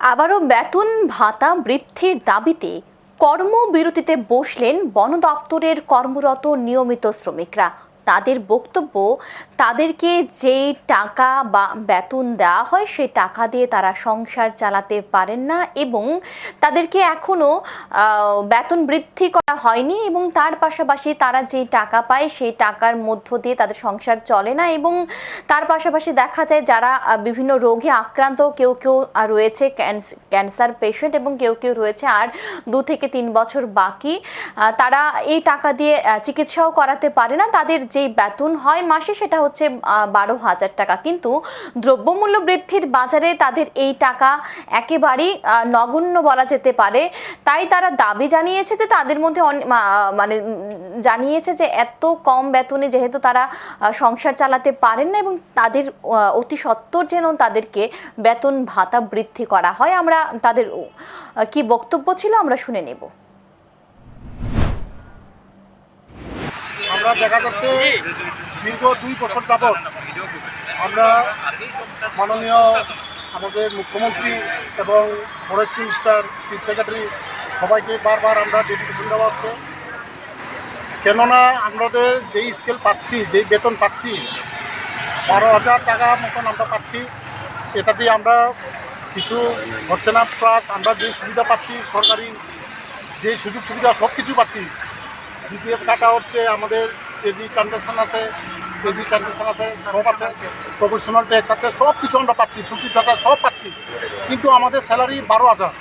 আবারও বেতন ভাতা বৃদ্ধির দাবিতে কর্মবিরতিতে বসলেন বন দপ্তরের কর্মরত নিয়মিত শ্রমিকরা। তাদের বক্তব্য, তাদেরকে যেই টাকা বা বেতন দেওয়া হয় সেই টাকা দিয়ে তারা সংসার চালাতে পারেন না এবং তাদেরকে এখনও বেতন বৃদ্ধি করা হয়নি এবং তার পাশাপাশি তারা যে টাকা পায় সেই টাকার মধ্য দিয়ে তাদের সংসার চলে না এবং তার পাশাপাশি দেখা যায় যারা বিভিন্ন রোগে আক্রান্ত, কেউ কেউ রয়েছে ক্যান্সার পেশেন্ট এবং কেউ কেউ রয়েছে আর দু থেকে তিন বছর বাকি তারা এই টাকা দিয়ে চিকিৎসাও করাতে পারে না। তাদের যেই বেতন হয় মাসে সেটা হচ্ছে বারো হাজার টাকা। কিন্তু দ্রব্যমূল্য বৃদ্ধির বাজারে তাদের এই টাকা একেবারেই নগণ্য বলা যেতে পারে। তাই তারা দাবি জানিয়েছে যে তাদের মধ্যে মানে জানিয়েছে যে এত কম বেতনে যেহেতু তারা সংসার চালাতে পারেন না এবং তাদের অতি সত্বর যেন তাদেরকে বেতন ভাতা বৃদ্ধি করা হয়, আমরা তাদের কি বক্তব্য ছিল আমরা শুনে নেব। আমরা দেখা যাচ্ছে দীর্ঘ দুই বছর যাবৎ আমরা মাননীয় আমাদের মুখ্যমন্ত্রী এবং ফরেস্ট মিনিস্টার, চিফ সেক্রেটারি সবাইকে বারবার আমরা ডেপুটেশন দেওয়া হচ্ছে। কেননা আমাদের যেই স্কেল পাচ্ছি, যেই বেতন পাচ্ছি, বারো হাজার টাকা মতন আমরা পাচ্ছি এটাতে আমরা কিছু হচ্ছে না প্লাস আমরা যে সুবিধা পাচ্ছি সরকারি, যে সুযোগ সুবিধা সব কিছু পাচ্ছি জিপিএফ কাটা হচ্ছে আমাদের কেজি ট্রানজাকশন আছে কেজি ট্রানজাকশন আছে, সব আছে, প্রফেশনাল ট্যাক্স আছে, সব কিছু আমরা পাচ্ছি ছুটি ছাটা সব পাচ্ছি। কিন্তু আমাদের স্যালারি বারো হাজার।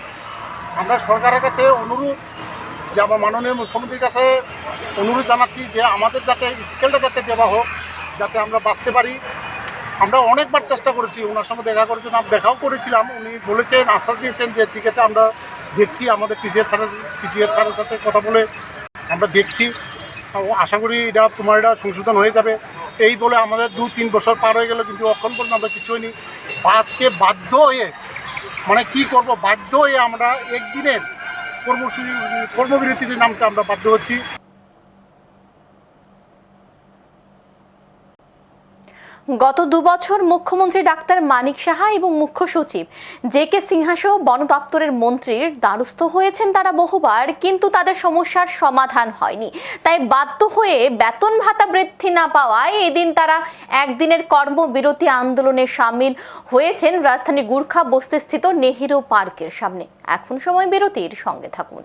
আমরা সরকারের কাছে অনুরোধ, যে আমার মাননীয় মুখ্যমন্ত্রীর কাছে অনুরোধ জানাচ্ছি যে আমাদের যাতে স্কেলটা যাতে দেওয়া হোক, যাতে আমরা বাঁচতে পারি। আমরা অনেকবার চেষ্টা করেছি, ওনার সঙ্গে দেখা করেছিলাম দেখাও করেছিলাম। উনি বলেছেন, আশ্বাস দিয়েছেন যে, ঠিক আছে, আমরা দেখছি আমাদের পিসিএফ স্যারের পিসিএফ স্যারের সাথে কথা বলে আমরা দেখছি। আশা করি এটা তোমার এটা সংশোধন হয়ে যাবে। এই বলে আমাদের দু তিন বছর পার হয়ে গেল, কিন্তু অক্ষণ পর্যন্ত আমরা কিছু হয়নি। বাসকে বাধ্য হয়ে মানে কি করব? বাধ্য হয়ে আমরা একদিনের কর্মসূচি কর্মবিরতিতে নামতে আমরা বাধ্য হচ্ছি। গত দুবছর মুখ্যমন্ত্রী ডাক্তার মানিক সাহা এবং মুখ্য সচিব জে কে সিনহা সহ বন দপ্তরের মন্ত্রীর দ্বারস্থ হয়েছেন তারা বহুবার, কিন্তু তাদের সমস্যার সমাধান হয়নি। তাই বাধ্য হয়ে বেতন ভাতা বৃদ্ধি না পাওয়ায় এদিন তারা একদিনের কর্মবিরতি আন্দোলনে সামিল হয়েছেন রাজধানী গুর্খা বস্তিস্থিত নেহেরু পার্কের সামনে। এখন সময় বিরতির সঙ্গে থাকুন।